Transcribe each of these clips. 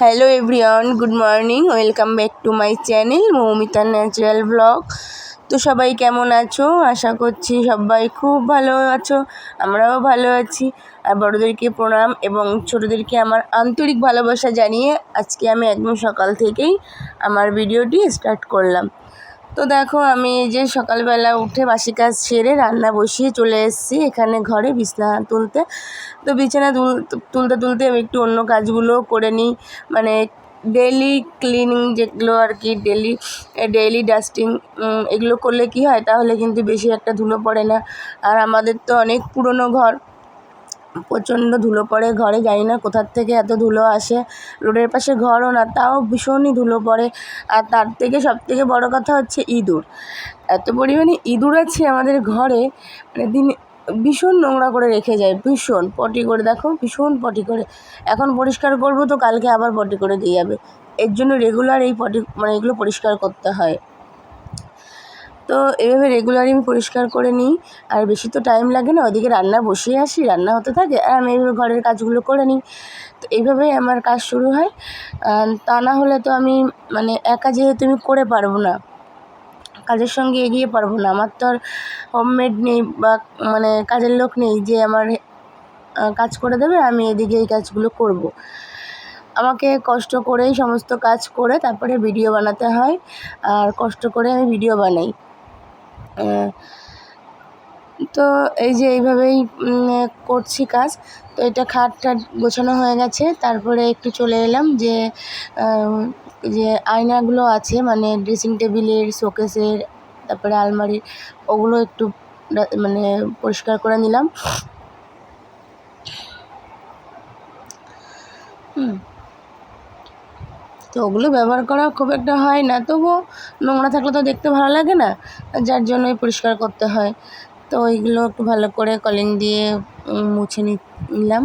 Hello everyone good morning welcome back to my channel Moumita natural vlog তো সবাই কেমন আছো? আশা করছি সবাই খুব ভালো আছো, আমরাও ভালো আছি। আর বড়োদেরকে প্রণাম এবং ছোটোদেরকে আমার আন্তরিক ভালোবাসা জানিয়ে আজকে আমি একদম সকাল থেকেই আমার ভিডিওটি স্টার্ট করলাম। তো দেখো, আমি এই যে সকালবেলা উঠে বাসি কাজ সেরে রান্না বসিয়ে চলে এসেছি এখানে ঘরে বিছনা তুলতে। তো বিছানা তুল, তুলতে তুলতে আমি একটু অন্য কাজগুলো করে নিই। মানে ডেলি ক্লিনিং যেগুলো আর কি ডেলি ডেইলি ডাস্টিং এগুলো করলে কি হয়, তাহলে কিন্তু বেশি একটা ধুলো পড়ে না। আর আমাদের তো অনেক পুরনো ঘর। প্রচণ্ড ধুলো পড়ে, ঘরে জানি না কোথার থেকে এত ধুলো আসে। রোডের পাশে ঘরও না তাও ভীষণই ধুলো পড়ে। আর তার থেকে সব থেকে বড়ো কথা হচ্ছে ইঁদুর। এত পরিমাণে ইঁদুর আছে আমাদের ঘরে মানে দিন ভীষণ নোংরা করে রেখে যায়, ভীষণ পটি করে, দেখো ভীষণ পটি করে। এখন পরিষ্কার করব তো কালকে আবার পটি করে দিয়ে যাবে। এর জন্য রেগুলার এই পটি মানে এগুলো পরিষ্কার করতে হয়। তো এভাবে রেগুলারই আমি পরিষ্কার করে নিই। আর বেশি তো টাইম লাগে না ওইদিকে রান্না বসিয়ে আসি, রান্না হতে থাকে, আর আমি এইভাবে ঘরের কাজগুলো করে নিই। তো এইভাবেই আমার কাজ শুরু হয়। তা না হলে তো আমি মানে একা যেহেতু আমি করে পারব না, কাজের সঙ্গে এগিয়ে পারব না। আমার তো আর হোমমেড নেই বা মানে কাজের লোক নেই যে আমার কাজ করে দেবে, আমি এদিকে এই কাজগুলো করব। আমাকে কষ্ট করেই সমস্ত কাজ করে তারপরে ভিডিও বানাতে হয়, আর কষ্ট করে আমি ভিডিও বানাই। তো এই যে এইভাবেই করছি কাজ। তো এটা খাট টাট গোছানো হয়ে গেছে। তারপরে একটু চলে এলাম যে যে আয়নাগুলো আছে মানে ড্রেসিং টেবিলের শোকেসের, তারপরে আলমারির, ওগুলো একটু মানে পরিষ্কার করে নিলাম। হুম। তো ওগুলো ব্যবহার করা খুব একটা হয় না। তবুও নোংরা থাকলে তো দেখতে ভালো লাগে না, যার জন্যই পরিষ্কার করতে হয়। তো ওইগুলো একটু ভালো করে কলিং দিয়ে মুছে নিলাম।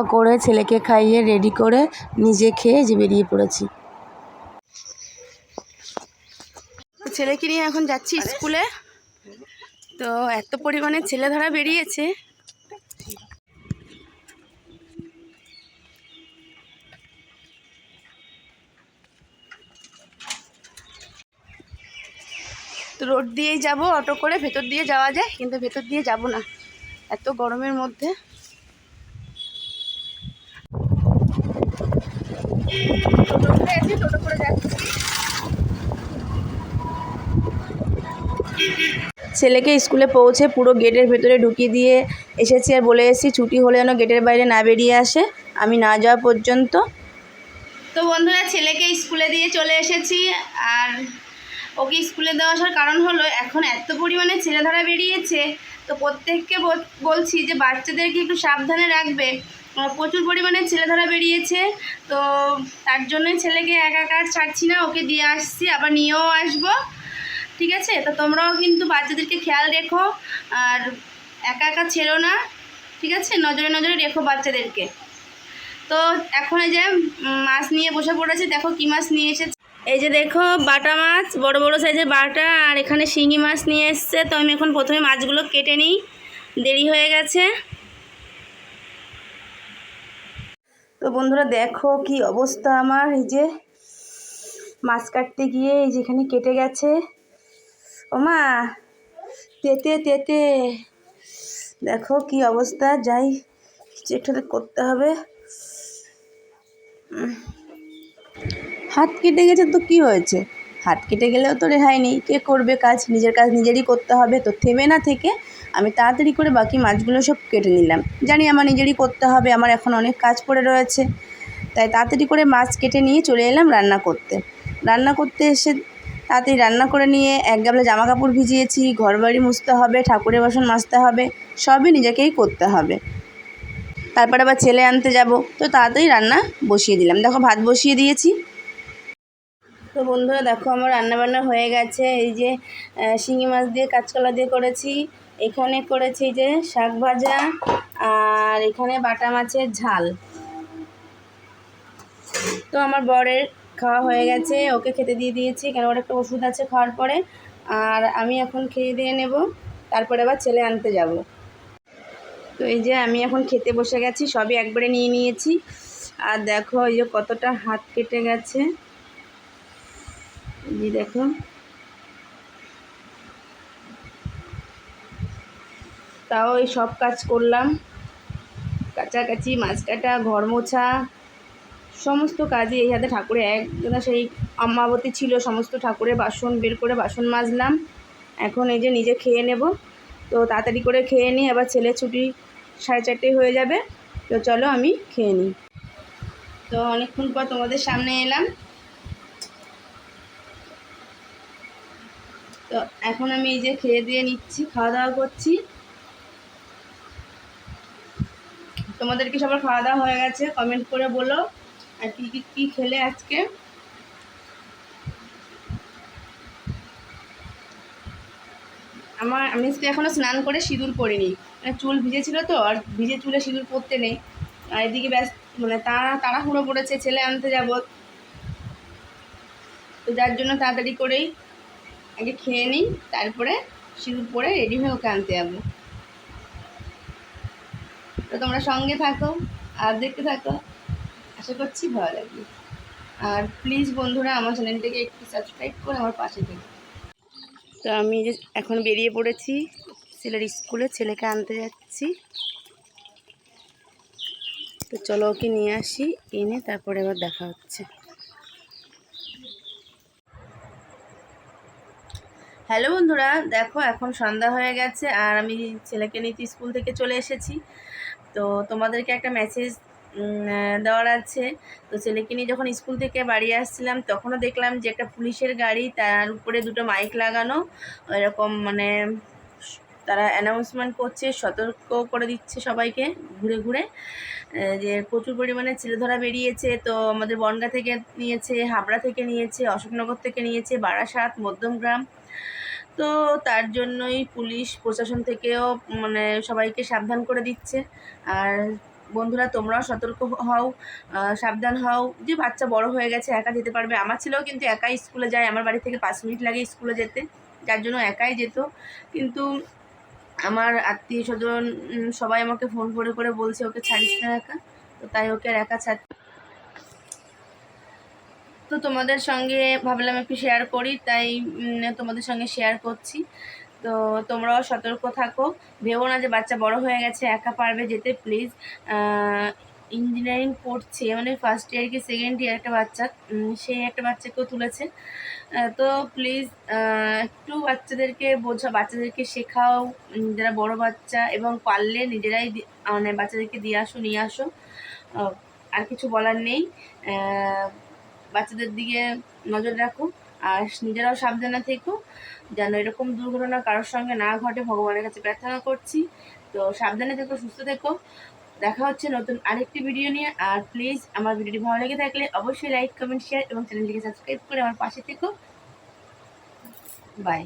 খাওয়া করে ছেলেকে খাইয়ে রেডি করে নিজে খেয়ে যে বেরিয়ে পড়েছি। ছেলেকে নিয়ে এখন যাচ্ছি স্কুলে। তো এত পরিমাণে ছেলে ধরা বেরিয়েছে। তো রোড দিয়েই যাব, অটো করে ভেতর দিয়ে যাওয়া যায়, কিন্তু ভেতর দিয়ে যাব না। এত গরমের মধ্যে। ছেলেকে স্কুলে পৌঁছে পুরো গেটের ভেতরে ঢুকিয়ে দিয়ে এসেছি আর বলে এসেছি, ছুটি হলে যেন গেটের বাইরে না বেরিয়ে আসে। আমি না যাওয়া পর্যন্ত। তো বন্ধুরা, ছেলেকে স্কুলে দিয়ে চলে এসেছি আর ওকে স্কুলে দেওয়া আসার কারণ হলো, এখন এত পরিমাণে ছেলেধারা বেরিয়েছে, তো প্রত্যেককে বলছি যে বাচ্চাদেরকে একটু সাবধানে রাখবে। প্রচুর পরিমাণে ছেলেধারা বেরিয়েছে, তো তার জন্যই ছেলেকে একা একা ছাড়ছি না, ওকে দিয়ে আসছি, আবার নিয়েও আসব, ঠিক আছে? তো তোমরাও কিন্তু বাচ্চাদেরকে খেয়াল রেখো, আর একা একা ছেড়ো না, ঠিক আছে? নজরে নজরে রেখো বাচ্চাদেরকে। তো এখন এই যে মাছ নিয়ে বসে পড়েছে, দেখো কী মাছ নিয়ে এসেছে। এই যে দেখো বাটা মাছ, বড় বড় সাইজের বাটা, আর এখানে শিঙি মাছ নিয়ে এসছে। তো আমি এখন প্রথমে মাছগুলো কেটে নিই, দেরি হয়ে গেছে। তো বন্ধুরা দেখো কি অবস্থা আমার। এই যে মাছ কাটতে গিয়ে এই যেখানে কেটে গেছে। ও মা, তেতে তেতে। দেখো কি অবস্থা, যাই কিছু একটা করতে হবে। হাত কেটে গেছে তো কি হয়েছে? হাত কেটে গেলেও তো রেহাই নেই। কে করবে কাজ? নিজের কাজ নিজেরই করতে হবে। তো থেমে না থেকে আমি তাড়াতাড়ি করে বাকি মাছগুলো সব কেটে নিলাম। জানি আমার নিজেরই করতে হবে, আমার এখন অনেক কাজ পড়ে রয়েছে। তাই তাড়াতাড়ি করে মাছ কেটে নিয়ে চলে এলাম রান্না করতে। রান্না করতে এসে তাড়াতাড়ি রান্না করে নিয়ে এক গাবলা জামা কাপড় ভিজিয়েছি ঘর বাড়ি মুছতে হবে, ঠাকুরের বাসন মাজতে হবে, সবই নিজেকেই করতে হবে। তারপর আবার ছেলে আনতে যাব, তো তাড়াতাড়ি রান্না বসিয়ে দিলাম। দেখো ভাত বসিয়ে দিয়েছি। তো বন্ধুরা, দেখো আমার রান্নাবান্না হয়ে গেছে। এই যে শিঙি মাছ দিয়ে, কাঁচকলা দিয়ে করেছি। এখানে করেছি যে শাক ভাজা আর এখানে বাটা মাছের ঝাল। তো আমার বরের খাওয়া হয়ে গেছে, ওকে খেতে দিয়ে দিয়েছি, কেন ওর একটা ওষুধ আছে খাওয়ার পরে। আর আমি এখন খেয়ে দিয়ে নেব, তারপরে আবার ছেলে আনতে যাব। তো এই যে আমি এখন খেতে বসে গেছি, সবই একবারে নিয়ে নিয়েছি। আর দেখো এই যে কতটা হাত কেটে গেছে। এই দেখো। তাও এই সব কাজ করলাম। কাচাকাচি মাছ কাটা, ঘর মোছা, সমস্ত কাজই এই হাতে ঠাকুরে এক সেই অমাবতী ছিল, সমস্ত ঠাকুরের বাসন বের করে বাসন মাজলাম। এখন এই যে নিজে খেয়ে নেব। তো তাড়াতাড়ি করে খেয়ে নিই, আবার ছেলে ছুটি সাড়ে চারটে হয়ে যাবে। তো চলো আমি খেয়ে নিই। তো অনেকক্ষণ পর তোমাদের সামনে এলাম। তো এখন আমি এই যে খেয়ে দিয়ে নিচ্ছি, খাওয়া দাওয়া করছি। তোমাদের কি সবার খাওয়া দাওয়া হয়ে গেছে? কমেন্ট করে বলো। আর কী কী কী খেলে আজকে? আমার, আমি আজকে এখনও স্নান করে সিঁদুর পরিনি মানে চুল ভিজেছিল তো, আর ভিজে চুলে সিঁদুর পরতে নেই। আর এদিকে ব্যাস মানে তাড়া তাড়াহুড়ো পড়েছে ছেলে আনতে যাব। তো যার জন্য তাড়াতাড়ি করেই আগে খেয়ে নিই, তারপরে সিঁদুর পরে রেডি হয়ে ওকে আনতে যাব। তো তোমরা সঙ্গে থাকো আর দেখতে থাকো। আশা করছি ভালো লাগবে। আর প্লিজ বন্ধুরা, আমার চ্যানেলটাকে একটু সাবস্ক্রাইব করে আমার পাশে থেকে। তো আমি যে এখন বেরিয়ে পড়েছি, ছেলের স্কুলে, ছেলেকে আনতে যাচ্ছি। তো চলো ওকে নিয়ে আসি, এনে তারপরে এবার দেখা হচ্ছে। হ্যালো বন্ধুরা, দেখো এখন সন্ধ্যা হয়ে গেছে আর আমি ছেলেকে নিতে স্কুল থেকে চলে এসেছি। তো তোমাদেরকে একটা মেসেজ দেওয়ার আছে। তো ছেলেকে নিয়ে যখন স্কুল থেকে বাড়ি আসছিলাম, তখনও দেখলাম যে একটা পুলিশের গাড়ি, তার উপরে দুটো মাইক লাগানো। এরকম মানে তারা অ্যানাউন্সমেন্ট করছে, সতর্ক করে দিচ্ছে সবাইকে ঘুরে ঘুরে। যে প্রচুর পরিমাণে ছেলে ধরা বেরিয়েছে, তো আমাদের বনগা থেকে নিয়েছে, হাবড়া থেকে নিয়েছে, অশোকনগর থেকে নিয়েছে, বারাসাত, মধ্যমগ্রাম। তো তার জন্যই পুলিশ প্রশাসন থেকেও মানে সবাইকে সাবধান করে দিচ্ছে। আর বন্ধুরা, তোমরাও সতর্ক হও সাবধান হও। যে বাচ্চা বড় হয়ে গেছে, একা যেতে পারবে। আমার ছেলেও কিন্তু একাই স্কুলে যায়। আমার বাড়ি থেকে পাঁচ মিনিট লাগে স্কুলে যেতে। যার জন্য একাই যেত। কিন্তু আমার আত্মীয় স্বজন সবাই আমাকে ফোন করে করে বলছে, ওকে ছাড়িস না একা। তো তাই ওকে আর একা ছাড় তো তোমাদের সঙ্গে ভাবলাম একটু শেয়ার করি, তাই তোমাদের সঙ্গে শেয়ার করছি। তো তোমরাও সতর্ক থাকো। ভেবো না যে বাচ্চা বড় হয়ে গেছে, একা পারবে যেতে প্লিজ ইঞ্জিনিয়ারিং পড়ছে মানে ফার্স্ট ইয়ার কি সেকেন্ড ইয়ার একটা বাচ্চা সেই একটা বাচ্চাকেও তুলেছে। তো প্লিজ একটু বাচ্চাদেরকে বোঝা, বাচ্চাদেরকে শেখাও যারা বড় বাচ্চা, এবং পারলে নিজেরাই মানে বাচ্চাদেরকে দিয়ে আসো, নিয়ে আসো। আর কিছু বলার নেই। বাচ্চাদের দিকে নজর রাখো আর নিজেরাও সাবধানে থেকো, যেন এরকম দুর্ঘটনা কারোর সঙ্গে না ঘটে, ভগবানের কাছে প্রার্থনা করছি। তো সাবধানে থেকো, সুস্থ থেকো। দেখা হচ্ছে নতুন আরেকটি ভিডিও নিয়ে, আর প্লিজ আমার ভিডিওটি ভালো লেগে থাকলে অবশ্যই লাইক কমেন্ট শেয়ার এবং চ্যানেলটিকে সাবস্ক্রাইব করে আমার পাশে থেকো। বাই